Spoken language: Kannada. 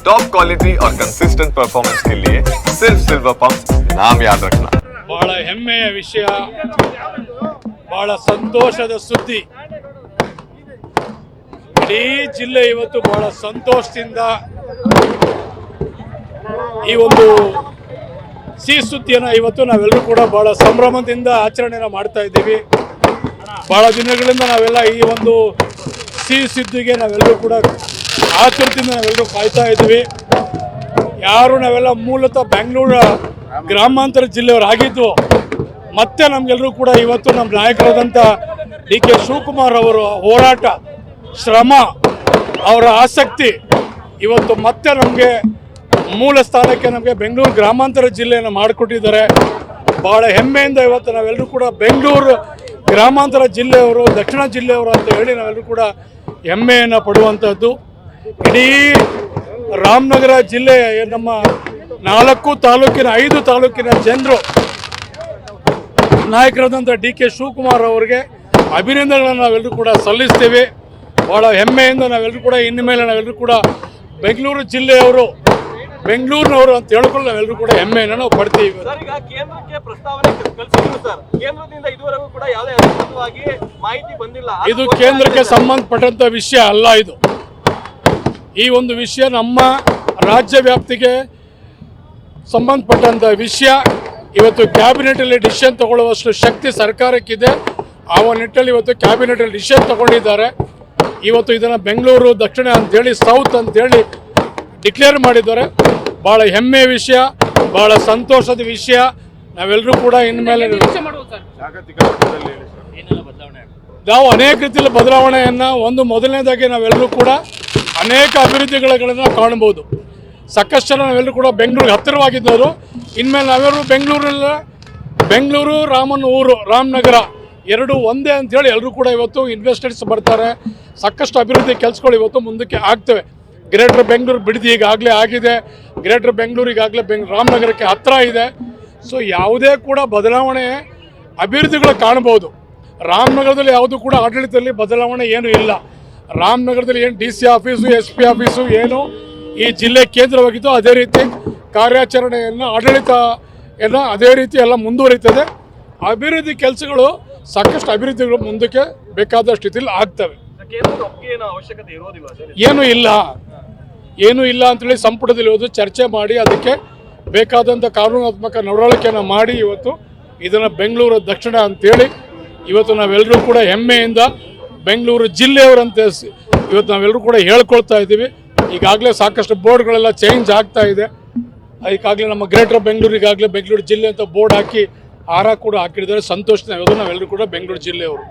टॉप क्वालिटी और कंसिस्टेंट परफॉर्मेंस के लिए सिर्फ सिल्वर पंप नाम याद रखना ಬಹಳ ಹೆಮ್ಮೆಯ ವಿಷಯ ಬಹಳ ಸಂತೋಷದ ಸುದ್ದಿ ಇಡೀ ಜಿಲ್ಲೆ ಇವತ್ತು ಬಹಳ ಸಂತೋಷದಿಂದ ಈ ಒಂದು ಸಿಹಿ ಸುದ್ದಿಯನ್ನು ಇವತ್ತು ನಾವೆಲ್ಲರೂ ಕೂಡ ಬಹಳ ಸಂಭ್ರಮದಿಂದ ಆಚರಣೆನ ಮಾಡ್ತಾ ಇದ್ದೀವಿ ಬಹಳ ದಿನಗಳಿಂದ ನಾವೆಲ್ಲ ಈ ಒಂದು ಸಿಹಿ ಸುದ್ದಿಗೆ ನಾವೆಲ್ಲರೂ ಕೂಡ ಆತುರದಿಂದ ನಾವೆಲ್ಲರೂ ಕಾಯ್ತಾ ಇದ್ದೀವಿ. ಯಾರು ನಾವೆಲ್ಲ ಮೂಲತಃ ಬೆಂಗಳೂರ ಗ್ರಾಮಾಂತರ ಜಿಲ್ಲೆಯವರಾಗಿದ್ದು, ಮತ್ತೆ ನಮ್ಗೆಲ್ಲರೂ ಕೂಡ ಇವತ್ತು ನಮ್ಮ ನಾಯಕರಾದಂಥ ಡಿ ಕೆ ಶಿವಕುಮಾರ್ ಅವರ ಹೋರಾಟ, ಶ್ರಮ, ಅವರ ಆಸಕ್ತಿ ಇವತ್ತು ಮತ್ತೆ ನಮಗೆ ಮೂಲ ಸ್ಥಾನಕ್ಕೆ ನಮಗೆ ಬೆಂಗಳೂರು ಗ್ರಾಮಾಂತರ ಜಿಲ್ಲೆಯನ್ನು ಮಾಡಿಕೊಟ್ಟಿದ್ದಾರೆ. ಭಾಳ ಹೆಮ್ಮೆಯಿಂದ ಇವತ್ತು ನಾವೆಲ್ಲರೂ ಕೂಡ ಬೆಂಗಳೂರು ಗ್ರಾಮಾಂತರ ಜಿಲ್ಲೆಯವರು, ದಕ್ಷಿಣ ಜಿಲ್ಲೆಯವರು ಅಂತ ಹೇಳಿ ನಾವೆಲ್ಲರೂ ಕೂಡ ಹೆಮ್ಮೆಯನ್ನು ಪಡುವಂಥದ್ದು ಇಡೀ ರಾಮನಗರ ಜಿಲ್ಲೆ ನಮ್ಮ ನಾಲ್ಕು ತಾಲೂಕಿನ ಐದು ತಾಲೂಕಿನ ಜನರು ನಾಯಕರಾದಂಥ ಡಿ ಕೆ ಶಿವಕುಮಾರ್ ಅವರಿಗೆ ಅಭಿನಂದನೆಗಳನ್ನು ನಾವೆಲ್ಲರೂ ಕೂಡ ಸಲ್ಲಿಸ್ತೀವಿ. ಭಾಳ ಹೆಮ್ಮೆಯಿಂದ ನಾವೆಲ್ಲರೂ ಕೂಡ ಇನ್ನು ಮೇಲೆ ನಾವೆಲ್ಲರೂ ಕೂಡ ಬೆಂಗಳೂರು ಜಿಲ್ಲೆಯವರು ಬೆಂಗಳೂರಿನವರು ಅಂತ ಹೇಳ್ಕೊಂಡು ನಾವೆಲ್ಲರೂ ಕೂಡ ಹೆಮ್ಮೆಯನ್ನು ನಾವು ಪಡ್ತೀವಿ ಸರ್ ಈಗ ಕೇಂದ್ರಕ್ಕೆ ಪ್ರಸ್ತಾವನೆ ಕಳಿಸಿದ್ರು ಸರ್. ಕೇಂದ್ರದಿಂದ ಇದುವರೆಗೂ ಕೂಡ ಯಾವುದೇ ಅಧಿಕೃತವಾಗಿ ಮಾಹಿತಿ ಬಂದಿಲ್ಲ. ಇದು ಕೇಂದ್ರಕ್ಕೆ. ಸಂಬಂಧಪಟ್ಟಂತ ವಿಷಯ ಅಲ್ಲ ಇದು. ಈ ಒಂದು ವಿಷಯ ನಮ್ಮ ರಾಜ್ಯ ವ್ಯಾಪ್ತಿಗೆ ಸಂಬಂಧಪಟ್ಟಂತ ವಿಷಯ. ಇವತ್ತು ಕ್ಯಾಬಿನೆಟಲ್ಲಿ ಡಿಸಿಷನ್ ತಗೊಳ್ಳುವಷ್ಟು ಶಕ್ತಿ ಸರ್ಕಾರಕ್ಕಿದೆ. ಆ ಒಂದು ನಿಟ್ಟಲ್ಲಿ ಇವತ್ತು ಕ್ಯಾಬಿನೆಟಲ್ಲಿ ಡಿಸಿಷನ್ ತಗೊಂಡಿದ್ದಾರೆ. ಇವತ್ತು ಇದನ್ನು ಬೆಂಗಳೂರು ದಕ್ಷಿಣ ಅಂತೇಳಿ ಸೌತ್ ಅಂತೇಳಿ ಡಿಕ್ಲೇರ್ ಮಾಡಿದ್ದಾರೆ. ಭಾಳ ಹೆಮ್ಮೆ ವಿಷಯ ಭಾಳ ಸಂತೋಷದ ವಿಷಯ. ನಾವೆಲ್ಲರೂ ಕೂಡ ಇನ್ಮೇಲೆ ನಾವು ಅನೇಕ ರೀತಿಯಲ್ಲಿ ಬದಲಾವಣೆಯನ್ನು ಒಂದು ಮೊದಲನೇದಾಗಿ ನಾವೆಲ್ಲರೂ ಕೂಡ ಅನೇಕ ಅಭಿವೃದ್ಧಿಗಳನ್ನು ಕಾಣಬಹುದು. ಸಾಕಷ್ಟು ಜನ ನಾವೆಲ್ಲರೂ ಕೂಡ ಬೆಂಗಳೂರಿಗೆ ಹತ್ತಿರವಾಗಿದ್ದವರು. ಇನ್ಮೇಲೆ ನಾವೆಲ್ಲರೂ ಬೆಂಗಳೂರಲ್ಲ, ಬೆಂಗಳೂರು ರಾಮನ ಊರು ರಾಮನಗರ ಎರಡು ಒಂದೇ ಅಂತೇಳಿ ಎಲ್ಲರೂ ಕೂಡ ಇವತ್ತು ಇನ್ವೆಸ್ಟರ್ಸ್ ಬರ್ತಾರೆ. ಸಾಕಷ್ಟು ಅಭಿವೃದ್ಧಿ ಕೆಲಸಗಳು ಇವತ್ತು ಮುಂದಕ್ಕೆ ಆಗ್ತವೆ. ಗ್ರೇಟರ್ ಬೆಂಗಳೂರು ಬಿಡದಿ, ಈಗಾಗಲೇ ಆಗಿದೆ. ಗ್ರೇಟರ್ ಬೆಂಗಳೂರು ಈಗಾಗಲೇ ಬೆಂಗ್, ರಾಮನಗರಕ್ಕೆ ಹತ್ತಿರ ಇದೆ. ಸೊ ಯಾವುದೇ ಕೂಡ ಬದಲಾವಣೆ ಅಭಿವೃದ್ಧಿಗಳು ಕಾಣ್ಬೋದು ರಾಮನಗರದಲ್ಲಿ ಯಾವುದು ಕೂಡ ಆಡಳಿತದಲ್ಲಿ ಬದಲಾವಣೆ ಏನೂ ಇಲ್ಲ. ರಾಮನಗರದಲ್ಲಿ ಏನು D C office S P office ಏನು ಈ ಜಿಲ್ಲೆ ಕೇಂದ್ರವಾಗಿದ್ದು ಅದೇ ರೀತಿ ಕಾರ್ಯಾಚರಣೆಯನ್ನು ಆಡಳಿತ ಎಲ್ಲ ಅದೇ ರೀತಿ ಎಲ್ಲ ಮುಂದುವರಿತದೆ. ಅಭಿವೃದ್ಧಿ ಕೆಲಸಗಳು ಸಾಕಷ್ಟು ಅಭಿವೃದ್ಧಿಗಳು ಮುಂದಕ್ಕೆ ಬೇಕಾದ ಸ್ಥಿತಿಯಲ್ಲಿ ಆಗ್ತವೆ. ಏನೂ ಇಲ್ಲ. ಏನೂ ಇಲ್ಲ ಅಂತೇಳಿ ಸಂಪುಟದಲ್ಲಿ ಇವತ್ತು ಚರ್ಚೆ ಮಾಡಿ ಅದಕ್ಕೆ ಬೇಕಾದಂಥ ಕಾನೂನಾತ್ಮಕ ನಡವಳಿಕೆಯನ್ನು ಮಾಡಿ ಇವತ್ತು ಇದನ್ನು ಬೆಂಗಳೂರು ದಕ್ಷಿಣ ಅಂತೇಳಿ ಇವತ್ತು ನಾವೆಲ್ಲರೂ ಕೂಡ ಹೆಮ್ಮೆಯಿಂದ ಬೆಂಗಳೂರು ಜಿಲ್ಲೆಯವರಂತೆ ಇವತ್ತು ನಾವೆಲ್ಲರೂ ಕೂಡ ಹೇಳ್ಕೊಳ್ತಾ ಇದ್ದೀವಿ. ಈಗಾಗಲೇ ಸಾಕಷ್ಟು ಬೋರ್ಡ್ಗಳೆಲ್ಲ ಚೇಂಜ್ ಆಗ್ತಾ ಇದೆ. ಈಗಾಗಲೇ ನಮ್ಮ ಗ್ರೇಟರ್ ಬೆಂಗಳೂರಿಗಾಗಲೇ ಬೆಂಗಳೂರು ಜಿಲ್ಲೆ ಅಂತ ಬೋರ್ಡ್ ಹಾಕಿ ಆರ ಕೂಡ ಹಾಕಿದ್ದಾರೆ. ಸಂತೋಷ ನಾವೆಲ್ಲರೂ ಕೂಡ ಬೆಂಗಳೂರು ಜಿಲ್ಲೆಯವರು.